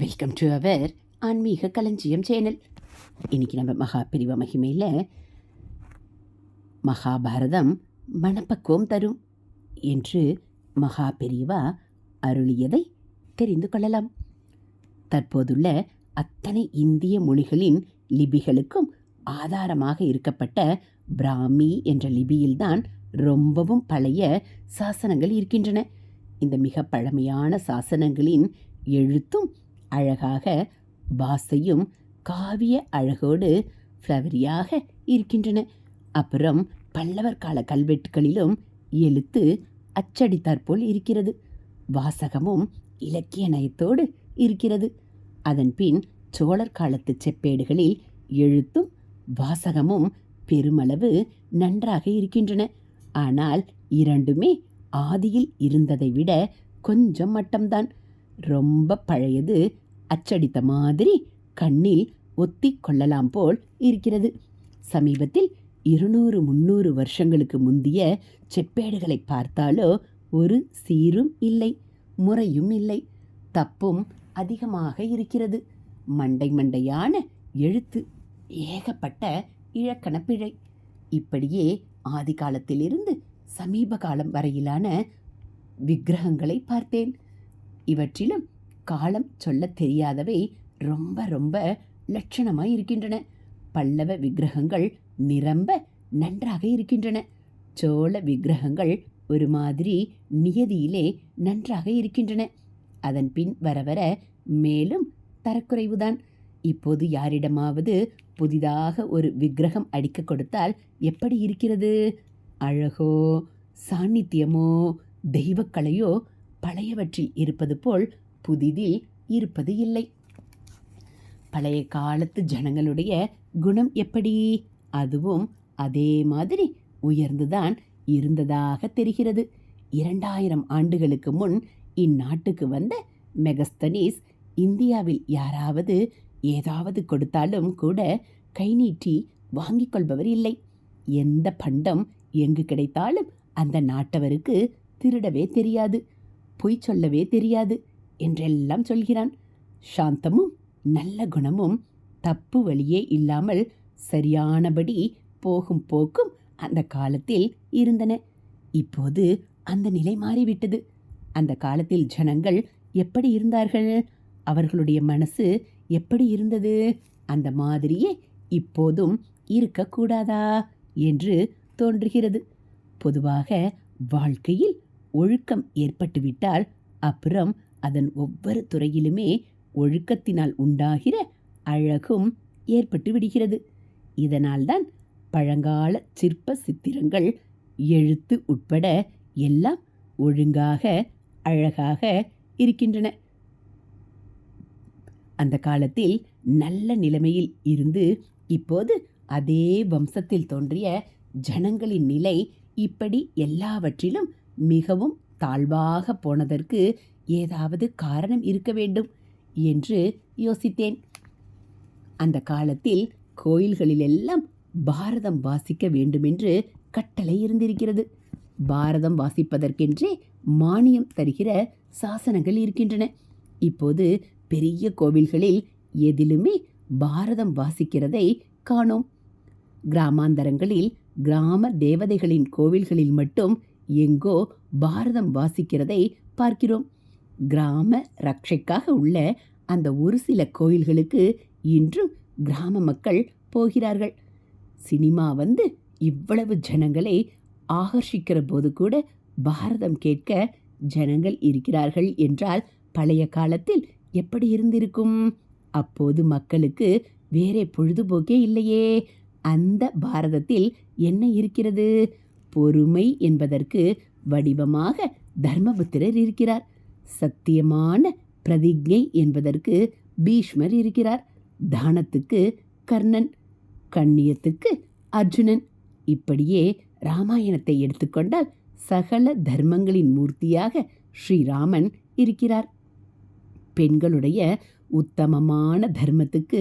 Welcome to our ஆன்மீக களஞ்சியம் channel. இன்றைக்கி நம்ம மகா பிரிவ மகிமையில் மகாபாரதம் மனப்பக்குவம் தரும் என்று மகா பெரியவா அருளியதை தெரிந்து கொள்ளலாம். தற்போதுள்ள அத்தனை இந்திய மொழிகளின் லிபிகளுக்கும் ஆதாரமாக இருக்கப்பட்ட பிராமி என்ற லிபியில்தான் ரொம்பவும் பழைய சாசனங்கள் இருக்கின்றன. இந்த மிக பழமையான சாசனங்களின் எழுத்தும் அழகாக பாசையும் காவிய அழகோடு ஃப்ளவரியாக இருக்கின்றன. அப்புறம் பல்லவர் கால கல்வெட்டுகளிலும் எழுத்து அச்சடித்தாற்போல் இருக்கிறது. வாசகமும் இலக்கிய நயத்தோடு இருக்கிறது. அதன் பின் சோழர் காலத்து செப்பேடுகளில் எழுத்தும் வாசகமும் பெருமளவு நன்றாக இருக்கின்றன. ஆனால் இரண்டுமே ஆதியில் இருந்ததை விட கொஞ்சம் மட்டம்தான். ரொம்ப பழையது அச்சடித்த மாதிரி கண்ணில் ஒத்தி கொள்ளலாம் போல் இருக்கிறது. சமீபத்தில் இருநூறு முந்நூறு வருஷங்களுக்கு முந்திய செப்பேடுகளை பார்த்தாலோ ஒரு சீரும் இல்லை முறையும் இல்லை தப்பும் அதிகமாக இருக்கிறது. மண்டை மண்டையான எழுத்து ஏகப்பட்ட இழக்கணப்பிழை இப்படியே ஆதி காலத்திலிருந்து சமீப காலம் வரையிலான விக்கிரகங்களை பார்த்தேன். இவற்றிலும் காலம் சொல்ல தெரியாதவை ரொம்ப ரொம்ப லட்சணமாய் இருக்கின்றன. பல்லவ விக்கிரகங்கள் நிரம்ப நன்றாக இருக்கின்றன. சோழ விக்கிரகங்கள் ஒரு மாதிரி நியதியிலே நன்றாக இருக்கின்றன. அதன் பின் வர வர மேலும் தரக்குறைவுதான். இப்போது யாரிடமாவது புதிதாக ஒரு விக்கிரகம் அடிக்க கொடுத்தால் எப்படி இருக்கிறது? அழகோ சாநித்தியமோ தெய்வக்கலையோ பழையவற்றில் இருப்பது போல் புதிதில் இருப்பது இல்லை. பழைய காலத்து ஜனங்களுடைய குணம் எப்படி? அதுவும் அதே மாதிரி உயர்ந்துதான் இருந்ததாக தெரிகிறது. இரண்டாயிரம் ஆண்டுகளுக்கு முன் இந்நாட்டுக்கு வந்த மெகஸ்தனீஸ் இந்தியாவில் யாராவது ஏதாவது கொடுத்தாலும் கூட கை நீட்டி வாங்கிக் கொள்பவர் இல்லை. எந்த பண்டம் எங்கு கிடைத்தாலும் அந்த நாட்டவருக்கு திருடவே தெரியாது. பொய் சொல்லவே தெரியாது. என்றெல்லாம் சொல்கிறான். சாந்தமும் நல்ல குணமும் தப்பு வழியே இல்லாமல் சரியானபடி போகும் போக்கும் அந்த காலத்தில் இருந்தன. இப்போது அந்த நிலை மாறிவிட்டது. அந்த காலத்தில் ஜனங்கள் எப்படி இருந்தார்கள்? அவர்களுடைய மனசு எப்படி இருந்தது? அந்த மாதிரியே இப்போதும் இருக்கக்கூடாதா என்று தோன்றுகிறது. பொதுவாக வாழ்க்கையில் ஒழுக்கம் ஏற்பட்டுவிட்டால் அப்புறம் அதன் ஒவ்வொரு துறையிலுமே ஒழுக்கத்தினால் உண்டாகிற அழகும் ஏற்பட்டு விடுகிறது. இதனால்தான் பழங்கால சிற்ப சித்திரங்கள் எழுத்து உட்பட எல்லாம் ஒழுங்காக அழகாக இருக்கின்றன. அந்த காலத்தில் நல்ல நிலைமையில் இருந்து இப்போது அதே வம்சத்தில் தோன்றிய ஜனங்களின் நிலை இப்படி எல்லாவற்றிலும் மிகவும் தாழ்வாக போனதற்கு ஏதாவது காரணம் இருக்க வேண்டும் என்று யோசித்தேன். அந்த காலத்தில் கோயில்களிலெல்லாம் பாரதம் வாசிக்க வேண்டுமென்று கட்டளை இருந்திருக்கிறது. பாரதம் வாசிப்பதற்கென்றே மானியம் தருகிற சாசனங்கள் இருக்கின்றன. இப்போது பெரிய கோவில்களில் எதிலுமே பாரதம் வாசிக்கிறதை காணோம். கிராமாந்தரங்களில் கிராம தேவதைகளின் கோவில்களில் மட்டும் எங்கோ பாரதம் வாசிக்கிறதை பார்க்கிறோம். கிராம ரட்சைக்காக உள்ள அந்த ஒரு சில கோயில்களுக்கு இன்றும் கிராம மக்கள் போகிறார்கள். சினிமா வந்து இவ்வளவு ஜனங்களை ஆகர்ஷிக்கிற போது கூட பாரதம் கேட்க ஜனங்கள் இருக்கிறார்கள் என்றால் பழைய காலத்தில் எப்படி இருந்திருக்கும்? அப்போது மக்களுக்கு வேறே பொழுதுபோக்கே இல்லையே. அந்த பாரதத்தில் என்ன இருக்கிறது? பொறுமை என்பதற்கு வடிவமாக தர்மபுத்திரர் இருக்கிறார். சத்தியமான பிரதிஜை என்பதற்கு பீஷ்மர் இருக்கிறார். தானத்துக்கு கர்ணன் கண்ணியத்துக்கு அர்ஜுனன். இப்படியே ராமாயணத்தை எடுத்துக்கொண்டால் சகல தர்மங்களின் மூர்த்தியாக ஸ்ரீராமன் இருக்கிறார். பெண்களுடைய உத்தமமான தர்மத்துக்கு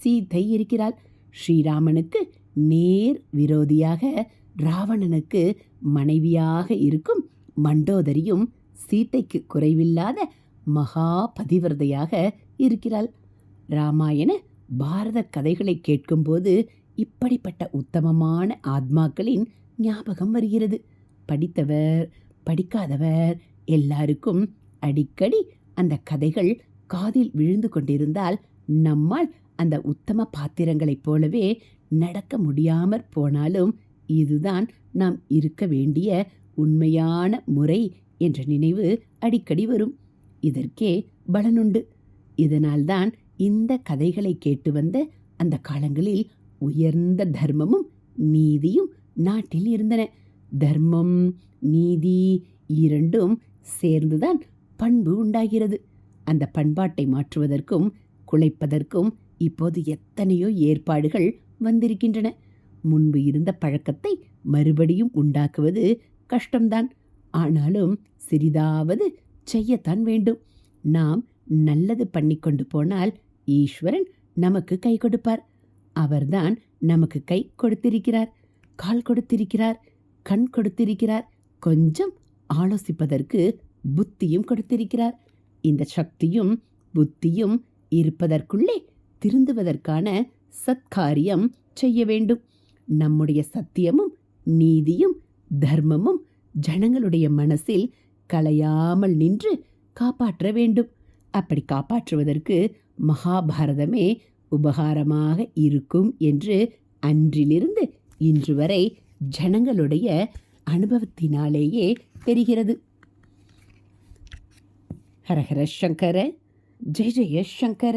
சீதை இருக்கிறாள். ஸ்ரீராமனுக்கு நேர் விரோதியாக ராவணனுக்கு மனைவியாக இருக்கும் மண்டோதரியும் சீத்தைக்கு குறைவில்லாத மகா பதிவிரதையாக இருக்கிறாள். ராமாயண பாரத கதைகளை கேட்கும்போது இப்படிப்பட்ட உத்தமமான ஆத்மாக்களின் ஞாபகம் வருகிறது. படித்தவர் படிக்காதவர் எல்லாருக்கும் அடிக்கடி அந்த கதைகள் காதில் விழுந்து கொண்டிருந்தால் நம்மால் அந்த உத்தம பாத்திரங்களைப் போலவே நடக்க முடியாமற் போனாலும் இதுதான் நாம் இருக்க வேண்டிய உண்மையான முறை என்ற நினைவு அடிக்கடி வரும். இதற்கே பலனுண்டு. இதனால்தான் இந்த கதைகளை கேட்டு வந்த அந்த காலங்களில் உயர்ந்த தர்மமும் நீதியும் நாட்டில் இருந்தன. தர்மம் நீதி இரண்டும் சேர்ந்துதான் பண்பு உண்டாகிறது. அந்த பண்பாட்டை மாற்றுவதற்கும் குலைப்பதற்கும் இப்போது எத்தனையோ ஏற்பாடுகள் வந்திருக்கின்றன. முன்பு இருந்த பழக்கத்தை மறுபடியும் உண்டாக்குவது கஷ்டம்தான். ஆனாலும் சிறிதாவது செய்யத்தான் வேண்டும். நாம் நல்லது பண்ணிக்கொண்டு போனால் ஈஸ்வரன் நமக்கு கை கொடுப்பார். அவர்தான் நமக்கு கை கொடுத்திருக்கிறார். கால் கொடுத்திருக்கிறார். கண் கொடுத்திருக்கிறார். கொஞ்சம் ஆலோசிப்பதற்கு புத்தியும் கொடுத்திருக்கிறார். இந்த சக்தியும் புத்தியும் இருப்பதற்குள்ளே திருந்துவதற்கான சத்காரியம் செய்ய வேண்டும். நம்முடைய சத்தியமும் நீதியும் தர்மமும் ஜனங்களுடைய மனசில் கலையாமல் நின்று காப்பாற்ற வேண்டும். அப்படி காப்பாற்றுவதற்கு மகாபாரதமே உபகாரமாக இருக்கும் என்று அன்றிலிருந்து இன்று வரை ஜனங்களுடைய அனுபவத்தினாலேயே தெரிகிறது. ஹரஹர சங்கர ஜெய ஜெய சங்கர.